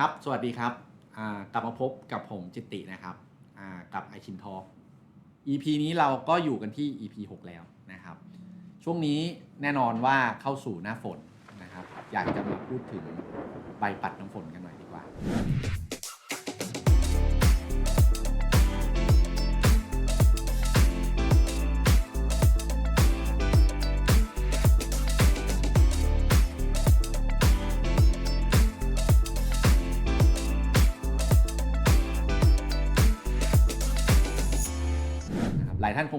ครับ สวัสดีครับ กลับมาพบกับผมจิตตินะครับ กับไอชินทอ EP นี้เราก็อยู่กันที่ EP 6 แล้วนะครับ ช่วงนี้แน่นอนว่าเข้าสู่หน้าฝนนะครับ อยากจะมาพูดถึงใบปัดน้ำฝนกันหน่อยดีกว่า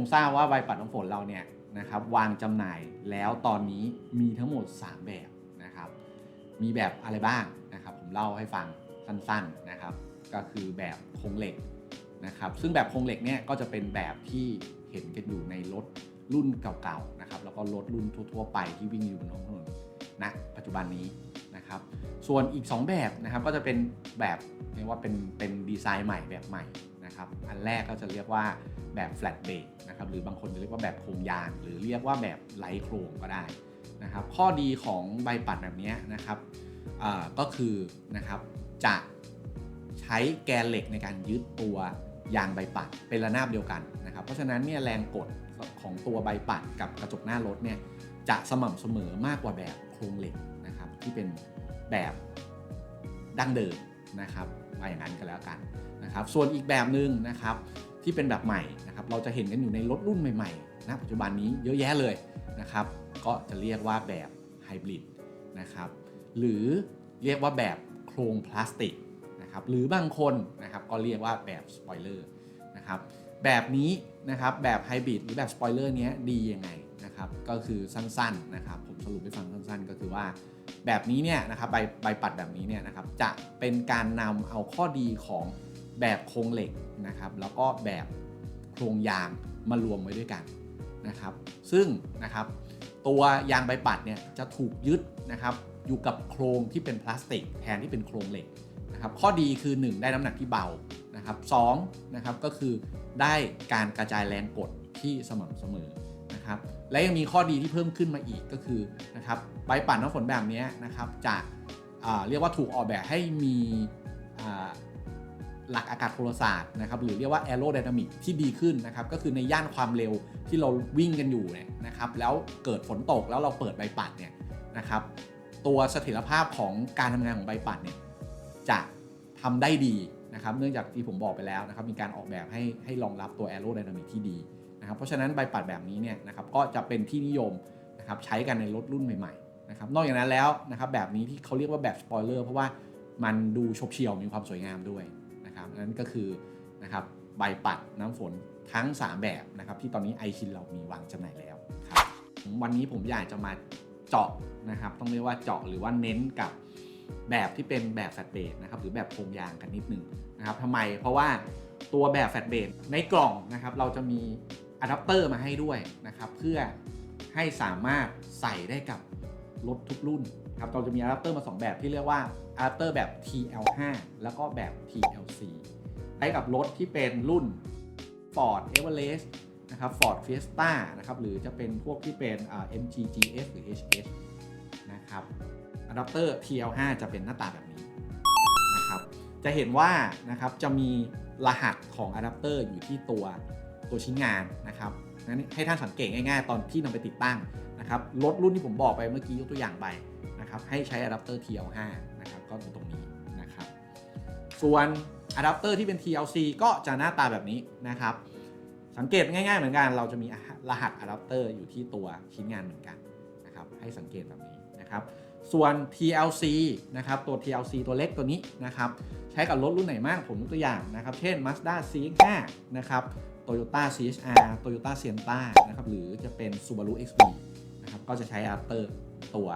งทราบว่าใบปัดน้ำฝนเราเนี่ยนะครับวางจำหน่ายแล้วตอนนี้มีทั้งหมด 3 แบบนะครับมีแบบอะไรบ้างนะครับผมเล่าให้ฟังสั้นๆนะครับ ก็คือแบบโครงเหล็กนะครับซึ่งแบบโครงเหล็กเนี่ยก็จะเป็นแบบที่เห็นกันอยู่ในรถรุ่นเก่าๆนะครับแล้วก็รถรุ่นทั่วๆไปที่วิ่งอยู่บนท้องถนนณปัจจุบันนี้นะครับส่วนอีก 2 แบบนะครับก็จะเป็นแบบเรียกว่าเป็นเป็นดีไซน์ใหม่แบบใหม่ นะครับ อันแรกก็จะเรียกว่าแบบ flat base นะครับหรือบางคนจะเรียกว่าแบบโครงยาง หรือเรียกว่าแบบไร้โครงก็ได้นะครับ ข้อดีของใบปัดแบบนี้นะครับก็คือนะครับจะใช้แกนเหล็กในการยึดตัวยางใบปัดเป็นระนาบเดียวกันนะครับ เพราะฉะนั้นเนี่ยแรงกดของตัวใบปัดกับกระจกหน้ารถเนี่ยจะสม่ำเสมอมากกว่าแบบโครงเหล็กนะครับที่เป็นแบบดั้งเดิมนะครับมาอย่างนั้นก็แล้วกัน นะครับส่วนอีกแบบหนึ่งนะครับที่เป็นแบบใหม่นะครับเราจะเห็นกันอยู่ในรถรุ่นใหม่ๆนะปัจจุบันนี้เยอะแยะเลยนะครับก็จะเรียกว่าแบบไฮบริดนะครับหรือเรียกว่าแบบโครงพลาสติกนะครับหรือบางคนนะครับก็เรียกว่าแบบสปอยเลอร์นะครับแบบนี้นะครับแบบไฮบริดหรือแบบสปอยเลอร์นี้ดียังไงนะครับก็คือสั้นๆนะครับผมสรุปให้ฟังสั้นๆ ก็คือว่าแบบนี้เนี่ยนะครับใบใบปัดแบบนี้เนี่ยนะครับจะเป็นการนำเอาข้อดีของ แบบโครงเหล็กนะครับ แล้วก็แบบโครงยางมารวมไว้ด้วยกันนะครับ ซึ่งนะครับตัวยางใบปัดเนี่ยจะถูกยึดนะครับอยู่กับโครงที่เป็นพลาสติก แทนที่เป็นโครงเหล็กนะครับ ข้อดีคือ 1 ได้น้ำหนักที่เบานะครับสองนะครับก็คือได้การกระจายแรงกดที่สม่ำเสมอนะครับและยังมีข้อดีที่เพิ่มขึ้นมาอีกก็คือนะครับใบปัดน้ำฝนแบบนี้นะครับจะเรียกว่าถูกออกแบบให้มี หลักอากาศโทรศาสตร์นะครับหรือเรียกว่า aerodynamic ที่ดีขึ้นนะครับก็คือในย่านความเร็วที่เราวิ่งกันอยู่เนี่ยนะครับแล้วเกิดฝนตกแล้วเราเปิดใบปัดเนี่ยนะครับตัวเสถียรภาพของการทำงานของใบปัดเนี่ยจะทำได้ดีนะครับเนื่องจากที่ผมบอกไปแล้วนะครับมีการออกแบบให้ให้รองรับตัว aerodynamic ที่ดีนะครับเพราะฉะนั้นใบปัดแบบนี้เนี่ยนะครับก็จะเป็นที่นิยมนะครับใช้กันในรถรุ่นใหม่ๆนะครับนอกจากนั้นแล้วนะครับแบบนี้ที่เขาเรียกว่าแบบสปอยเลอร์เพราะว่ามันดูชบเฉี่ยวมีความสวยงามด้วย นั่นก็คือนะครับใบปัดน้ำฝนทั้ง 3 แบบนะครับที่ตอนนี้ไอคินเรามีวางจำหน่ายแล้วครับวันนี้ผมอยากจะมาเจาะนะครับต้องเรียกว่าเจาะหรือว่าเน้นกับแบบที่เป็นแบบแฟลตเบสนะครับหรือแบบโครงยางกันนิดหนึงนะครับทำไมเพราะว่าตัวแบบแฟลตเบสในกล่องนะครับเราจะมีอะแดปเตอร์มาให้ด้วยนะครับเพื่อให้สามารถใส่ได้กับรถทุกรุ่น ครับเราจะมีอะแดปเตอร์มา 2 แบบที่เรียกว่าอะแดปเตอร์แบบ TL5 แล้วก็แบบ TLC ใช้กับรถที่เป็นรุ่น Ford Everest นะครับ Ford Fiesta นะครับหรือจะเป็นพวกที่เป็น MG GS หรือ HS นะครับอะแดปเตอร์ TL5 จะเป็นหน้าตาแบบนี้นะครับจะเห็นว่านะครับจะมีรหัสของอะแดปเตอร์อยู่ที่ตัวตัวชิ้นงานนะครับนั้นให้ท่านสังเกตง่ายๆ ตอนที่นำไปติดตั้ง นะครับรถรุ่นที่ผมบอกไปเมื่อกี้ยกตัวอย่างไปนะครับให้ใช้อะแดปเตอร์ TL5 นะครับก็ตรงนี้นะครับส่วนอะแดปเตอร์ที่เป็น TLC ก็จะหน้าตาแบบนี้นะครับสังเกตง่ายๆเหมือนกันเราจะมีรหัสอะแดปเตอร์อยู่ที่ตัวชิ้นงานเหมือนกันนะครับให้สังเกตแบบนี้นะครับส่วน TLC นะครับตัว TLC ตัวเล็กตัวนี้นะครับใช้กับรถรุ่นไหนมากผมยกตัวอย่างนะครับ เช่น Mazda CX-5 นะครับ Toyota CHR Toyota Sienna นะครับหรือจะเป็น Subaru XV นะครับก็จะใช้อะแดปเตอร์ตัว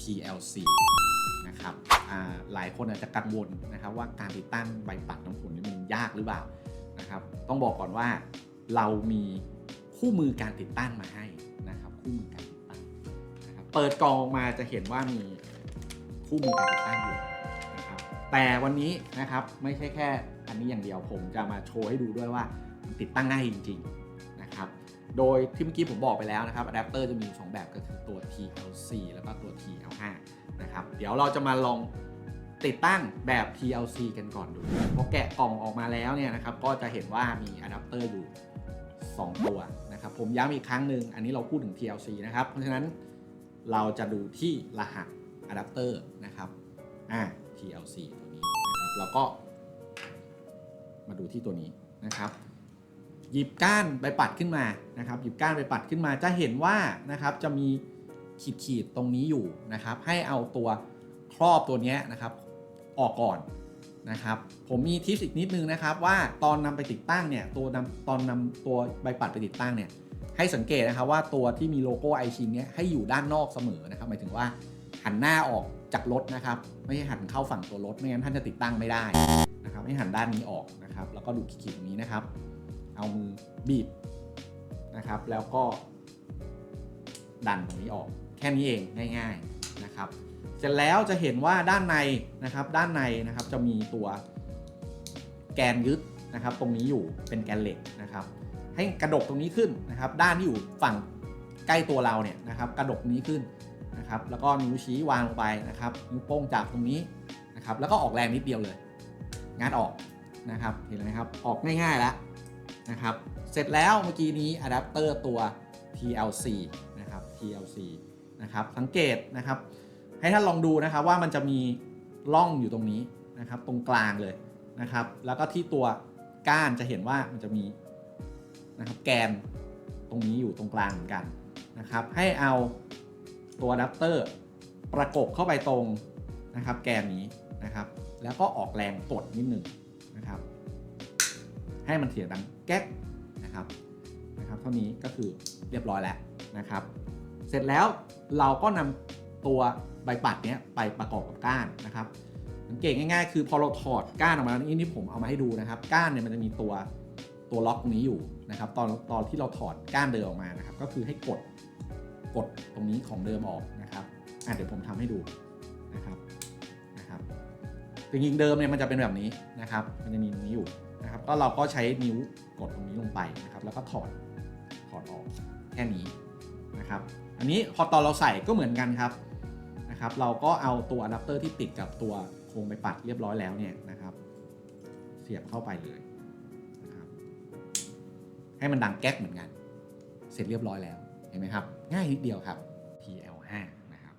TLC นะครับหลายคนอาจจะกังวลนะครับว่าการติดตั้งใบปัดน้ำฝนนี่มันยากหรือเปล่านะครับต้องบอกก่อนว่าเรามีคู่มือการติดตั้งมาให้นะครับคู่มือการติดตั้งนะครับเปิดกล่องออกมาจะเห็นว่ามีคู่มือการติดตั้งอยู่นะครับแต่วันนี้นะครับไม่ใช่แค่อันนี้อย่างเดียวผมจะมาโชว์ให้ดูด้วยว่าติดตั้งง่ายจริง ๆ โดยที่เมื่อกี้ผมบอกไปแล้วนะครับอะแดปเตอร์จะมี 2 แบบก็คือตัว TLC แล้วก็ตัว TL5 นะครับเดี๋ยวเราจะมาลองติดตั้งแบบ TLC กันก่อนดูพอแกะกล่องออกมาแล้วเนี่ยนะครับก็จะเห็นว่ามีอะแดปเตอร์อยู่ 2 ตัวนะครับผมย้ำอีกครั้งหนึ่งอันนี้เราพูดถึง TLC นะครับเพราะฉะนั้นเราจะดูที่รหัสอะแดปเตอร์นะครับอ่า TLC ตัวนี้นะครับแล้วก็มาดูที่ตัวนี้นะครับ หยิบก้านใบปัดขึ้นมานะครับ หยิบก้านใบปัดขึ้นมาจะเห็นว่านะครับจะมีขีดขีดๆตรงนี้อยู่นะครับ ให้เอาตัวครอบตัวนี้นะครับ ออกก่อนนะครับ ผมมีทิปอีกนิดนึงนะครับ ว่าตอนนำไปติดตั้งเนี่ยตัวนำตอนนำตัวใบปัดไปติดตั้งเนี่ยให้สังเกตนะครับว่าตัวที่มีโลโก้ไอชินเนี่ยให้อยู่ด้านนอกเสมอนะครับหมายถึงว่าหันหน้าออกจากรถนะครับ ไม่ใช่หันเข้าฝั่งตัวรถไม่งั้นท่านจะติดตั้งไม่ได้นะครับให้หันด้านนี้ออกนะครับ แล้วก็ดูขีดๆตรงนี้นะครับ เอามือบีบนะครับ แล้วก็ดันตรงนี้ออก แค่นี้เองง่ายๆนะครับ เสร็จแล้วจะเห็นว่าด้านในนะครับ ด้านในนะครับจะมีตัวแกนยึดนะครับ ตรงนี้อยู่เป็นแกนเหล็กนะครับ ให้กระดกตรงนี้ขึ้นนะครับ ด้านที่อยู่ฝั่งใกล้ตัวเราเนี่ยนะครับ กระดกนี้ขึ้นนะครับ แล้วก็นิ้วชี้วางลงไปนะครับนิ้วโป้งจับตรงนี้นะครับ แล้วก็ออกแรงนิดเดียวเลยงัดออกนะครับ เห็นไหมครับ ออกง่ายๆแล้ว นะครับ เสร็จแล้วเมื่อกี้นี้อะแดปเตอร์ตัว TLC นะครับ TLC นะครับสังเกตนะครับ ให้ท่านลองดูนะครับว่ามันจะมีร่องอยู่ตรงนี้นะครับ ตรงกลางเลยนะครับ แล้วก็ที่ตัวก้านจะเห็นว่ามันจะมีนะครับแกนตรงนี้อยู่ตรงกลางเหมือนกันนะครับ ให้เอาตัวอะแดปเตอร์ประกบเข้าไปตรงนะครับ แกนนี้นะครับ แล้วก็ออกแรงกดนิดหนึ่งนะครับ ให้มันเสียงดังแก๊กนะครับนะครับ เท่านี้ก็คือเรียบร้อยแล้วนะครับ เสร็จแล้วเราก็นำตัวใบปัดเนี้ยไปประกอบกับก้านนะครับสังเกตง่ายๆ คือพอเราถอดก้านออกมาแล้วนี่ที่ผมเอามาให้ดูนะครับ ก้านเนี่ยมันจะมีตัวตัวล็อกตรงนี้อยู่นะครับ ตอนตอนที่เราถอดก้านเดิมออกมานะครับ ก็คือให้กดกดตรงนี้ของเดิมออกนะครับอะเดี๋ยวผมทำให้ดูนะครับนะครับจริงๆเดิมเนี่ยมันจะเป็นแบบนี้นะครับ มันจะมีตรงนี้อยู่ นะครับ ก็เราก็ใช้นิ้วกดตรงนี้ลงไปนะครับ แล้วก็ถอดถอดออกแค่นี้นะครับ อันนี้พอตอนเราใส่ก็เหมือนกันครับนะครับ เราก็เอาตัวอะแดปเตอร์ที่ติดกับตัวโครงไปปัดเรียบร้อยแล้วเนี่ยนะครับ เสียบเข้าไปเลยนะครับ ให้มันดังแก๊กเหมือนกัน เสร็จเรียบร้อยแล้วเห็นไหมครับ ง่ายนิดเดียวครับ TL5 นะครับ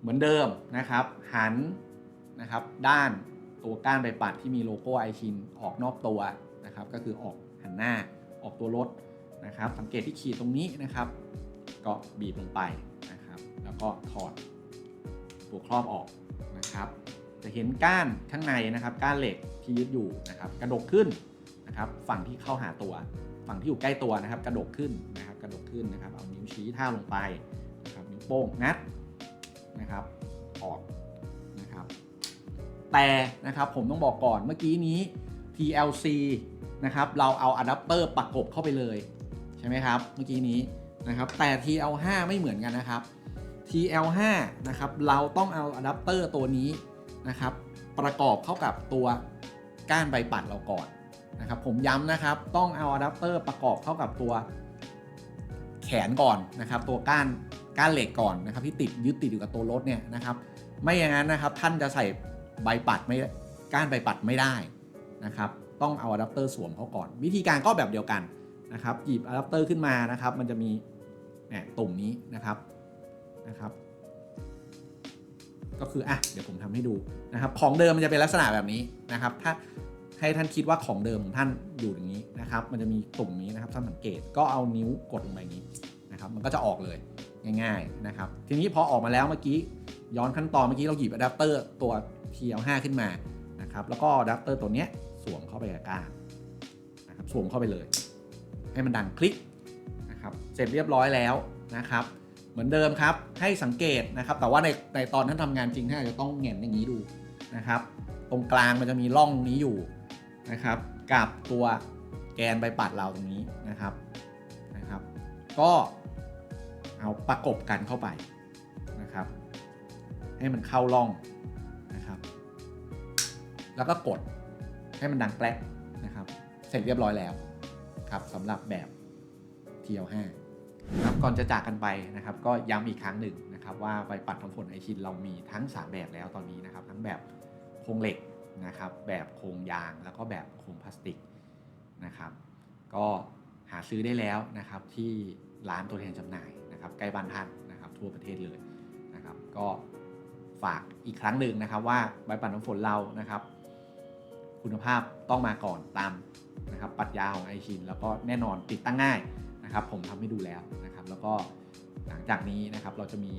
เหมือนเดิมนะครับ หันนะครับ ด้าน ตัวก้านใบปัดที่มีโลโก้ไอชินออกนอกตัวนะครับ ก็คือออกหันหน้าออกตัวรถนะครับ สังเกตที่ขีดตรงนี้นะครับ ก็บีบลงไปนะครับ แล้วก็ถอดตัวครอบออกนะครับ จะเห็นก้านข้างในนะครับก้านเหล็กที่ยึดอยู่นะครับ กระดกขึ้นนะครับ ฝั่งที่เข้าหาตัว ฝั่งที่อยู่ใกล้ตัวนะครับ กระดกขึ้นนะครับ กระดกขึ้นนะครับ เอานิ้วชี้ท่าลงไปนะครับ นิ้วโป้งงัดนะครับ แต่นะครับผมต้องบอกก่อนเมื่อกี้นี้ TLC นะครับเราเอาอะแดปเตอร์ประกบเข้าไปเลยใช่ไหมครับเมื่อกี้นี้นะครับแต่ TL5 ไม่เหมือนกันนะครับ TL5 นะครับเราต้องเอาอะแดปเตอร์ตัวนี้นะครับประกอบเข้ากับตัวก้านใบปัดเราก่อนนะครับผมย้ำนะครับต้องเอาอะแดปเตอร์ประกอบเข้ากับตัวแขนก่อนนะครับตัวก้านก้านเหล็กก่อนนะครับที่ติดยึดติดอยู่กับตัวรถเนี่ยนะครับไม่อย่างนั้นนะครับท่านจะใส่ ใบปัดไม่ก้านใบปัดไม่ได้นะครับต้องเอาอะแดปเตอร์สวมเขาก่อน วิธีการก็แบบเดียวกันนะครับหยิบอะแดปเตอร์ขึ้นมานะครับมันจะมีเนี่ยตุ่มนี้นะครับนะครับ ก็คืออะเดี๋ยวผมทำให้ดูนะครับของเดิมมันจะเป็นลักษณะแบบนี้นะครับถ้าให้ท่านคิดว่าของเดิมของท่านอยู่อย่างนี้นะครับมันจะมีตุ่มนี้นะครับท่านสังเกตก็เอานิ้วกดลงไปอย่างนี้นะครับมันก็จะออกเลยง่ายๆนะครับทีนี้พอออกมาแล้วเมื่อกี้ย้อนขั้นตอนเมื่อกี้เราหยิบอะแดปเตอร์ตัว TL5 ขึ้นมานะครับแล้วก็อะแดปเตอร์ตัวเนี้ยสวมเข้าไปกับก้านนะครับสวมเข้าไปเลย ให้มันดังคลิกนะครับเสร็จเรียบร้อยแล้วนะครับเหมือนเดิมครับให้สังเกตนะครับ แต่ว่าในในตอนท่านทำงานจริงท่านอาจจะต้องแหงนอย่างนี้ดูนะครับ ตรงกลางมันจะมีร่องนี้อยู่นะครับ กับตัวแกนใบปัดเราตรงนี้นะครับนะครับ ก็เอาประกบกันเข้าไปนะครับ ให้มันเข้าร่อง แล้วก็กดให้มันดังแกลกนะครับ เสร็จเรียบร้อยแล้วครับสำหรับแบบ TL5 ครับก่อนจะจากกันไปนะครับ ก็ย้ำอีกครั้งหนึ่งนะครับ ว่าใบปัดน้ำฝนไอชินเรามีทั้ง 3 แบบแล้วตอนนี้นะครับ ทั้งแบบโครงเหล็กนะครับ แบบโครงยางแล้วก็แบบโครงพลาสติกนะครับ ก็หาซื้อได้แล้วนะครับที่ร้านตัวแทนจำหน่ายนะครับใกล้บ้านท่านนะครับ ทั่วประเทศเลยนะครับ ก็ฝากอีกครั้งหนึ่งนะครับ ว่าใบปัดน้ำฝนเรานะครับ คุณภาพต้องมาก่อนตามนะครับปรัชญาของไอชินแล้วก็แน่นอนติดตั้งง่ายนะครับผมทำให้ดูแล้วนะครับแล้วก็หลังจากนี้นะครับเราจะมี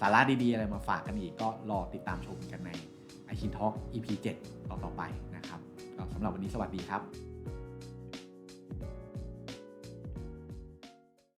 สาระดีๆ อะไรมาฝากกันอีกก็รอติดตามชมกันในไอชินทอล์ก EP 7 ต่อๆไปนะครับสำหรับวันนี้สวัสดีครับ